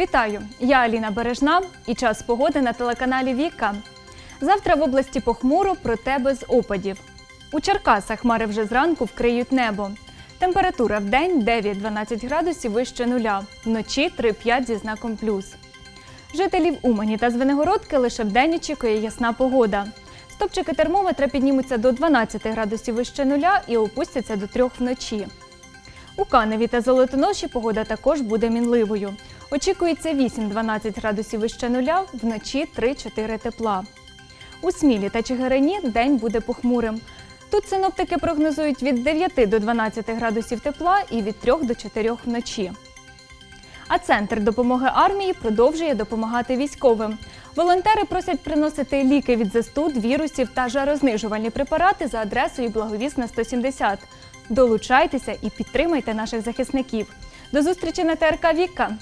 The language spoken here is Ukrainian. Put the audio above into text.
Вітаю! Я Аліна Бережна і час погоди на телеканалі Віка. Завтра в області похмуро, проте без опадів. У Черкасах хмари вже зранку вкриють небо. Температура в день 9-12 градусів вище нуля, вночі 3-5 зі знаком плюс. Жителів Умані та Звенигородки лише вдень очікує ясна погода. Стопчики термометра піднімуться до 12 градусів вище нуля і опустяться до 3 вночі. У Каневі та Золотоноші погода також буде мінливою. Очікується 8-12 градусів вище нуля, вночі 3-4 тепла. У Смілі та Чигирині день буде похмурим. Тут синоптики прогнозують від 9 до 12 градусів тепла і від 3 до 4 вночі. А центр допомоги армії продовжує допомагати військовим. Волонтери просять приносити ліки від застуд, вірусів та жарознижувальні препарати за адресою Благовісна 170. Долучайтеся і підтримайте наших захисників. До зустрічі на ТРК Віка.